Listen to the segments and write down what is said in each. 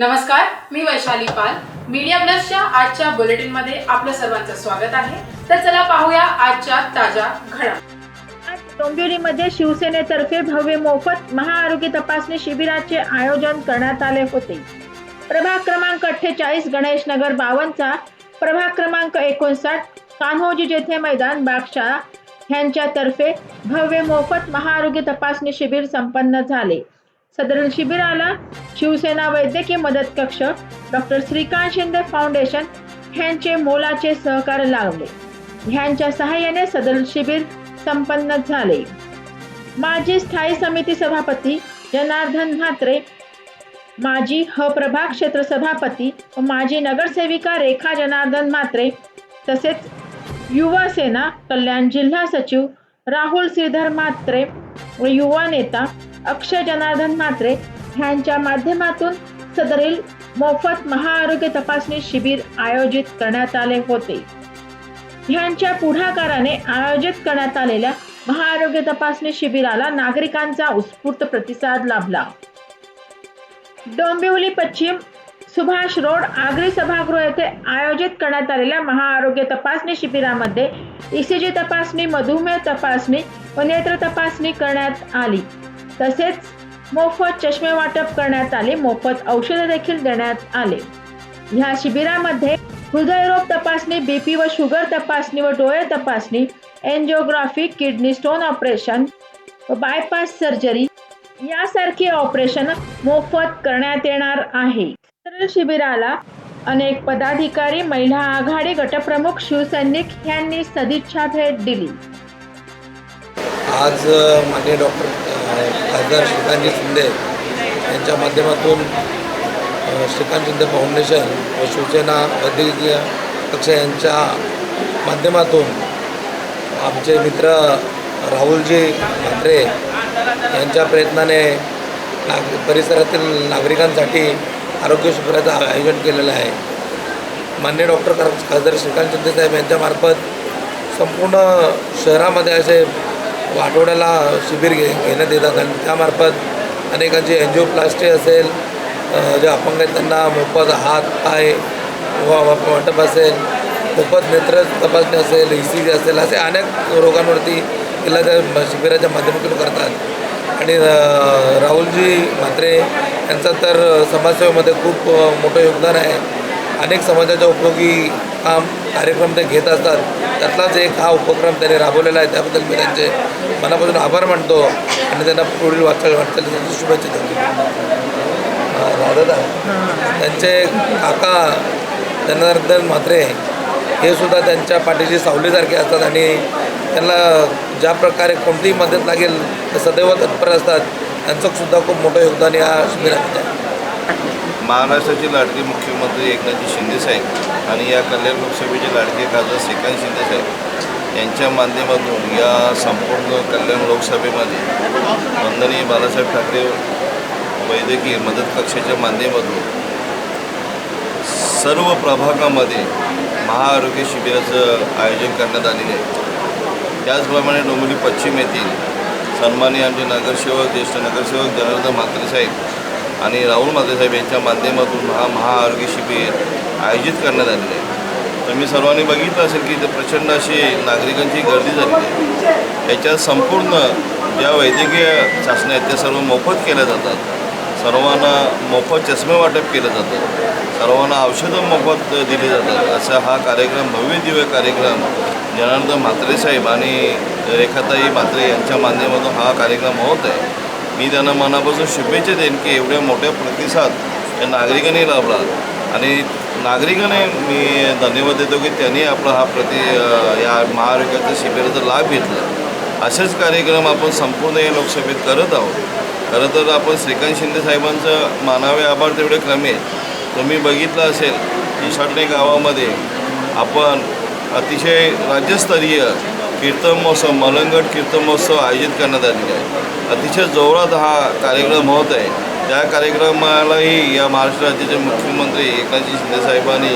नमस्कार मी वैशाली पाल. मीडिया प्लसच्या आजच्या बुलेटिनमध्ये आपलं सर्वांचं स्वागत आहे. तर चला पाहूया आजच्या ताज्या घडा डोंबिवलीमध्ये शिवसेनेतर्फे भव्य मोफत महाआरोग्य तपासणी शिबिराचे आयोजन करण्यात आले होते. प्रभाग क्रमांक अठ्ठेचाळीस गणेश नगर बावनचा प्रभाग क्रमांक एकोणसाठ कान्होजी जेथे मैदान बागशाळा यांच्यातर्फे भव्य मोफत महाआरोग्य तपासणी शिबिर संपन्न झाले. सदर शिबिराला शिवसेना वैद्यकीय मदत कक्ष डॉक्टर श्रीकांत शिंदे फाउंडेशन ह्यांचे मोलाचे सहकार्य लावले. ह्यांच्या सहाय्याने सदर शिबिर संपन्न झाले. माजी स्थायी समिती सभापती जनार्दन म्हात्रे माजी ह प्रभाग क्षेत्र सभापती व माजी नगरसेविका रेखा जनार्दन म्हात्रे तसेच युवा सेना कल्याण जिल्हा सचिव राहुल श्रीधर म्हात्रे व युवा नेता अक्षय जनार्दन मात्रे ह्यांच्या माध्यमातून सदरील मोफत महाआरोग्य तपासणी शिबिर आयोजित करण्यात आले होते. ह्यांच्या पुढाकाराने आयोजित करण्यात आलेल्या महाआरोग्य तपासणी शिबिराला नागरिकांचा उत्स्फूर्त प्रतिसाद लाभला. डोंबिवली पश्चिम सुभाष रोड आगरी सभागृह येथे आयोजित करण्यात आलेल्या महाआरोग्य तपासणी शिबिरामध्ये ईसीजी तपासणी मधुमेह तपासणी व नेत्र तपासणी करण्यात आली. तसेच मोफत चष्मे वाटप करण्यात आले. मोफत औषधे देखील देण्यात आले. ह्या शिबिरामध्ये हृदयरोग तपासणी बीपी व शुगर तपासणी व डोळे तपासणी एन्जिओग्राफी किडनी स्टोन ऑपरेशन व बायपास सर्जरी यासारखी ऑपरेशन मोफत करण्यात येणार आहे. शिबिराला अनेक पदाधिकारी महिला आघाडी गटप्रमुख शिवसैनिक यांनी सदिच्छा भेट दिली. आज माननीय डॉक्टर खासदार श्रीकांतजी शिंदे यांच्या माध्यमातून श्रीकांत शिंदे फाउंडेशन व शिवसेना वैद्यकीय पक्ष यांच्या माध्यमातून आमचे मित्र राहुलजी म्हात्रे यांच्या प्रयत्नाने नाग परिसरातील नागरिकांसाठी आरोग्य शिबिराचं आयोजन केलेलं आहे. मान्य डॉक्टर खासदार श्रीकांत शिंदे साहेब यांच्यामार्फत संपूर्ण शहरामध्ये असे आठवड्याला शिबिर घे घेण्यात येतात आणि त्यामार्फत अनेकांची एन्जिओप्लास्टी असेल जे अपंग आहेत त्यांना मोफत हात पाय वा वाटप असेल मोफत नेत्र तपासणी असेल ई सी जी असेल असे अनेक रोगांवरती तिला त्या शिबिराच्या माध्यमातून करतात. आणि राहुलजी म्हात्रे यांचं तर समाजसेवेमध्ये खूप मोठं योगदान आहे. अनेक समाजाच्या उपयोगी काम कार्यक्रम ते घेत असतात. त्यातलाच एक हा उपक्रम त्यांनी राबवलेला आहे. त्याबद्दल मी त्यांचे मनापासून आभार मानतो आणि त्यांना पुढील वाटचाल वाटचालीसाठी शुभेच्छा देतो. अं, राधादा त्यांचे काका जनार्दन म्हात्रे हे सुद्धा त्यांच्या पाठीशी सावलीसारखे असतात आणि त्यांना ज्या प्रकारे कोणतीही मदत लागेल ते सदैव तत्पर असतात. त्यांचं सुद्धा खूप मोठं योगदान या शिबिरात आहे. महाराष्ट्राचे लाडके मुख्यमंत्री एकनाथजी शिंदेसाहेब आणि या कल्याण लोकसभेचे लाडके खासदार श्रीकांत शिंदेसाहेब यांच्या माध्यमातून या संपूर्ण कल्याण लोकसभेमध्ये वंदनीय बाळासाहेब ठाकरे वैद्यकीय मदत कक्षाच्या माध्यमातून सर्व प्रभागामध्ये महाआरोग्य शिबिराचं आयोजन करण्यात आलेले आहे. त्याचप्रमाणे डोंबिवली पश्चिम येथील सन्मानी आमचे नगरसेवक ज्येष्ठ नगरसेवक जनार्दन म्हात्रे साहेब आणि राहुल म्हात्रे साहेब यांच्या माध्यमातून हा महाआरोग्य शिबिर आयोजित करण्यात आलेलं आहे. तर मी सर्वांनी बघितलं असेल की इथे प्रचंड अशी नागरिकांची गर्दी झाली आहे. याच्यात संपूर्ण ज्या वैद्यकीय चाचण्या आहेत त्या सर्व मोफत केल्या जातात. सर्वांना मोफत चष्मे वाटप केलं जातं सर्वांना औषधं मोफत दिली जातात. असा हा कार्यक्रम भव्य दिव्य कार्यक्रम जनार्दन म्हात्रे साहेब आणि रेखाताई म्हात्रे यांच्या माध्यमातून हा कार्यक्रम होत आहे. मी त्यांना मनापासून शुभेच्छा देईन की एवढ्या मोठ्या प्रतिसाद या नागरिकांनी लाभला. आणि नागरिकांनी मी धन्यवाद देतो की त्यांनी आपला हा प्रति या महाआरोग्याच्या शिबिराचा लाभ घेतला. असेच कार्यक्रम आपण संपूर्ण या लोकसभेत करत आहोत. खरं तर आपण श्रीकांत शिंदे साहेबांचं मानावे आभार तेवढे क्रमे तुम्ही बघितलं असेल ईशाटणे गावामध्ये आपण अतिशय राज्यस्तरीय कीर्तन महोत्सव मलंगट कीर्तन महोत्सव आयोजित करण्यात आलेले आहे. अतिशय जोरात हा कार्यक्रम होत आहे. त्या कार्यक्रमालाही या महाराष्ट्र राज्याचे मुख्यमंत्री एकनाथजी शिंदेसाहेबांनी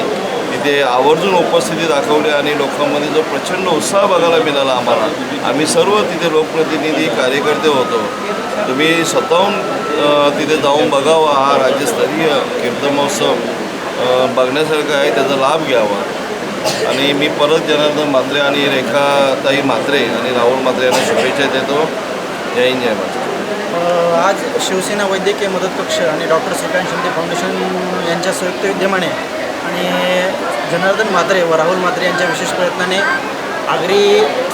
तिथे आवर्जून उपस्थिती दाखवली आणि लोकांमध्ये जो प्रचंड उत्साह बघायला मिळाला आम्हाला. आम्ही सर्व तिथे लोकप्रतिनिधी कार्यकर्ते होतो. तुम्ही स्वतःहून तिथे जाऊन बघावा. हा राज्यस्तरीय कीर्तन महोत्सव बघण्यासारखा आहे. त्याचा लाभ घ्यावा. आणि मी परत जनार्दन म्हात्रे आणि रेखाताई म्हात्रे आणि राहुल म्हात्रे यांना शुभेच्छा देतो. जय हिंद जय महाराष्ट्र. आज शिवसेना वैद्यकीय मदत कक्ष आणि डॉक्टर श्रीकांत शिंदे फाउंडेशन यांच्या संयुक्त विद्यमाने आणि जनार्दन म्हात्रे व राहुल म्हात्रे यांच्या विशेष प्रयत्नाने आगरी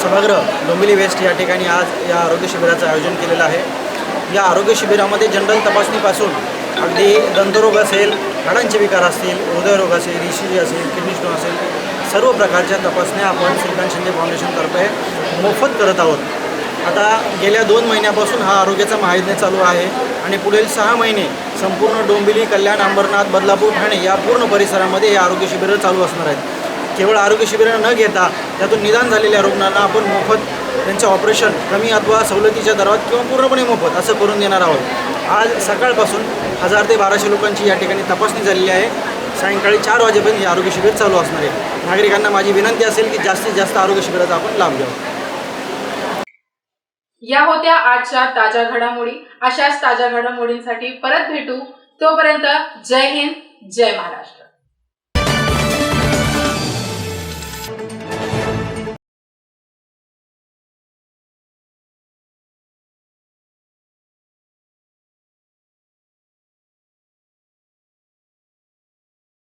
सभागृह डोंबिवली वेस्ट या ठिकाणी आज या आरोग्य शिबिराचं आयोजन केलेलं आहे. या आरोग्य शिबिरामध्ये जनरल तपासणीपासून अगदी दंतरोग असेल हाडांचे विकार असतील हृदयरोग असेल ई जी असेल किडनी स्टोन असेल सर्व प्रकारच्या तपासण्या आपण श्रीकांत शिंदे फाउंडेशनतर्फे मोफत करत आहोत. आता गेल्या दोन महिन्यापासून हा आरोग्याचा महायज्ञ चालू आहे आणि पुढील सहा महिने संपूर्ण डोंबिवली कल्याण अंबरनाथ बदलापूर ठाणे या पूर्ण परिसरामध्ये हे आरोग्य शिबिरं चालू असणार आहेत. केवळ आरोग्य शिबिरं न घेता त्यातून निदान झालेल्या रुग्णांना आपण मोफत त्यांचं ऑपरेशन कमी अथवा सवलतीच्या दरात किंवा पूर्णपणे मोफत असं करून देणार आहोत. आज सकाळपासून हजार ते बाराशे लोकांची या ठिकाणी तपासणी झालेली आहे. सायंकाळी चार वाजेपर्यंत हे आरोग्य शिबिर चालू असणार आहे. नागरिकांना माझी विनंती असेल की जास्तीत जास्त आरोग्य शिबिराचा आपण लाभ घ्यावा. या होत्या आजच्या ताज्या घडामोडी. अशाच ताज्या घडामोडींसाठी परत भेटू. तोपर्यंत जय हिंद जय महाराष्ट्र.